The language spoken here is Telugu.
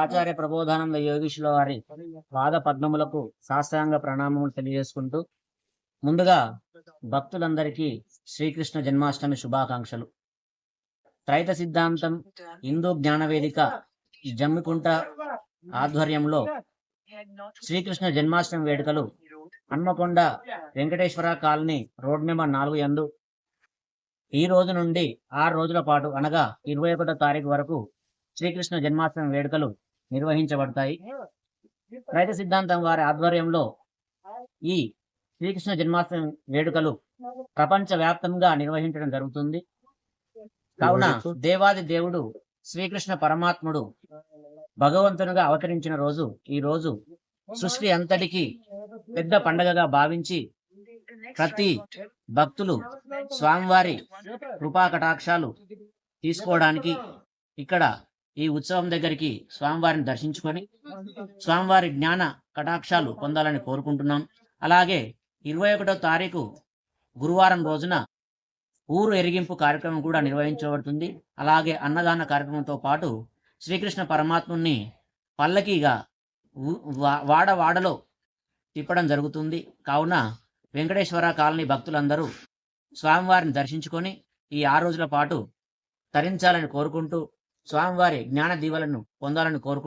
ఆచార్య ప్రబోధానంద యోగీశుల వారి పాద పద్మములకు సాష్టాంగ ప్రణామములు తెలియజేసుకుంటూ ముందుగా భక్తులందరికీ శ్రీకృష్ణ జన్మాష్టమి శుభాకాంక్షలు. త్రైత సిద్ధాంతం హిందూ జ్ఞానవేదిక జమ్మికుంట ఆధ్వర్యంలో శ్రీకృష్ణ జన్మాష్టమి వేడుకలు Hanmakonda Venkateswara colony road number నాలుగు యందు. ఈ రోజు నుండి ఆరు రోజుల పాటు అనగా ఇరవై ఒకటో తారీఖు వరకు శ్రీకృష్ణ జన్మాష్టమి వేడుకలు నిర్వహించబడతాయి. రైత సిద్ధాంతం వారి ఆధ్వర్యంలో ఈ శ్రీకృష్ణ జన్మాష్టమి వేడుకలు ప్రపంచ వ్యాప్తంగా నిర్వహించడం జరుగుతుంది. కావున దేవాది దేవుడు శ్రీకృష్ణ పరమాత్ముడు భగవంతునిగా అవతరించిన రోజు ఈ రోజు సృష్టి అంతటికి పెద్ద పండగగా భావించి ప్రతి భక్తులు స్వామివారి కృపా కటాక్షాలు తీసుకోవడానికి ఇక్కడ ఈ ఉత్సవం దగ్గరికి స్వామివారిని దర్శించుకొని స్వామివారి జ్ఞాన కటాక్షాలు పొందాలని కోరుకుంటున్నాం. అలాగే ఇరవై ఒకటో తారీఖు గురువారం రోజున ఊరు ఎరిగింపు కార్యక్రమం కూడా నిర్వహించబడుతుంది. అలాగే అన్నదాన కార్యక్రమంతో పాటు శ్రీకృష్ణ పరమాత్ముని పల్లకీగా వాడ వాడలో తిప్పడం జరుగుతుంది. కావున వెంకటేశ్వర కాలనీ భక్తులందరూ స్వామివారిని దర్శించుకొని ఈ ఆరు రోజుల పాటు తరించాలని కోరుకుంటూ స్వామివారి జ్ఞాన దీవెలను పొందాలని కోరుకు